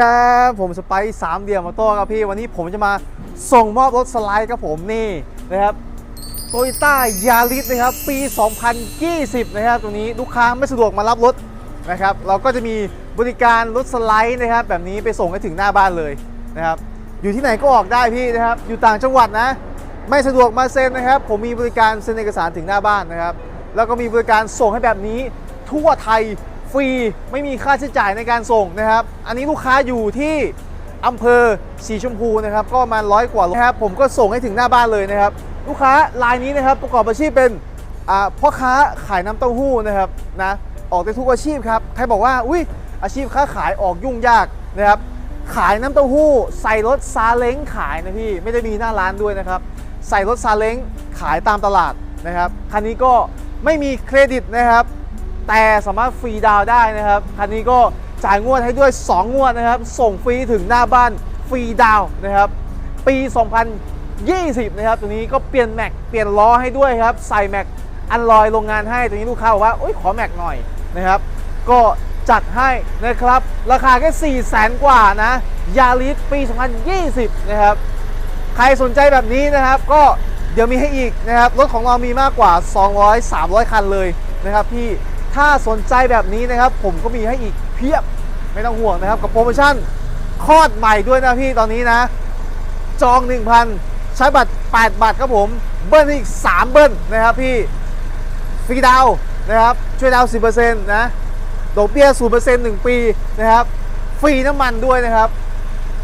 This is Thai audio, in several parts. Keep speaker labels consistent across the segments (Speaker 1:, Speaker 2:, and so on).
Speaker 1: ครับผมสไปซ์สามเดียมมอโต้ครับพี่ วันนี้ผมจะมาส่งมอบรถสไลด์ครับผมนี่นะครับโตโยต้ายาริสนะครับ ปี 2020 นะครับตัวนี้ลูกค้าไม่สะดวกมารับรถนะครับ เราก็จะมีบริการรถสไลด์นะครับ แบบนี้ไปส่งให้ถึงหน้าบ้านเลยนะครับ อยู่ที่ไหนก็ออกได้พี่นะครับ อยู่ต่างจังหวัดนะ ไม่สะดวกมาเซ็นนะครับ ผมมีบริการเซ็นเอกสารถึงหน้าบ้านนะครับ แล้วก็มีบริการส่งให้แบบนี้ทั่วไทย ฟรีไม่มีค่าใช้จ่ายในการส่งนะครับ อันนี้ลูกค้าอยู่ที่อำเภอสีชมพูนะครับก็ประมาณร้อยกว่าโลนะครับผมก็ส่งให้ถึงหน้าบ้านเลยนะครับ ลูกค้ารายนี้นะครับประกอบอาชีพเป็นพ่อค้าขายน้ำเต้าหู้นะครับนะออกได้ทุกอาชีพครับใครบอกว่าอุ้ยอาชีพค้าขายออกยุ่งยากนะครับขายน้ำเต้าหู้ ใส่รถซาเล้งขายนะพี่ไม่ได้มีหน้าร้านด้วยนะครับ ใส่รถซาเล้งขายตามตลาดนะครับคันนี้ก็ไม่มีเครดิตนะครับ แต่สามารถฟรีดาวได้นะครับ คันนี้ก็จ่ายงวดให้ด้วย 2 งวดนะครับ ส่งฟรีถึงหน้าบ้านฟรีดาวนะครับ ปี 2020 นะครับ ตัวนี้ก็เปลี่ยนแม็กเปลี่ยนล้อให้ด้วยครับ ใส่แม็กอันลอยโรงงานให้ ตัวนี้ลูกค้าบอกว่าโอ๊ยขอแม็กหน่อยนะครับ ก็จัดให้นะครับ ราคาแค่ 4 0 0แสนกว่านะ ยาริสปี 2020 นะครับ ใครสนใจแบบนี้นะครับ ก็เดี๋ยวมีให้อีกนะครับ รถของเรามีมากกว่า 200 300 คันเลยนะครับพี่ ถ้าสนใจแบบนี้นะครับ ผมก็มีให้อีกเพียบไม่ต้องห่วงนะครับ กับโปรโมชั่นคลอดใหม่ด้วยนะพี่ตอนนี้นะ จอง 1,000 ใช้บัตร 8บัตรครับผม เบิ้ลอีก 3 เบิ้ลนะครับพี่ฟรีดาวนะครับ ช่วยดาวน์10%นะดอกเบี้ย 0% 1 ปีนะครับ ฟรีน้ำมันด้วยนะครับ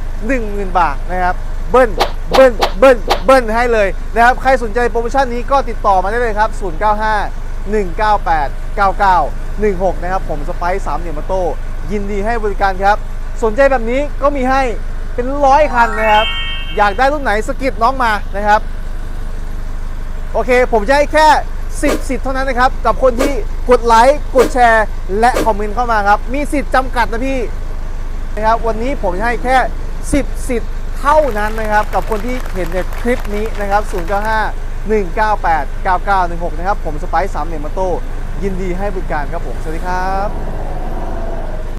Speaker 1: 10,000 บาทนะครับ เบิ้ลเบิ้ลเบิ้ลเบิ้ลให้เลยนะครับ ใครสนใจโปรโมชั่นนี้ก็ติดต่อมาได้เลยครับ 095 198 9916 นะครับ ผมสไปซ์3เหลี่ยมมาโต้ยินดีให้บริการครับ สนใจแบบนี้ก็มีให้เป็นร้อยคันนะครับ อยากได้รุ่นไหนสกิดน้องมานะครับ โอเค ผมจะให้แค่ 10สิทธิ์เท่านั้นนะครับ กับคนที่กดไลค์กดแชร์ และคอมเมนต์เข้ามาครับ มีสิทธิ์จำกัดนะพี่นะครับ วันนี้ผมจะให้แค่ 10สิทธิ์เท่านั้นนะครับ กับคนที่เห็นในคลิปนี้นะครับ095 198 9916 นะครับ ผมสไปซ์สามเหลี่ยมมาโต้ยินดีให้บริการครับผม สวัสดีครับ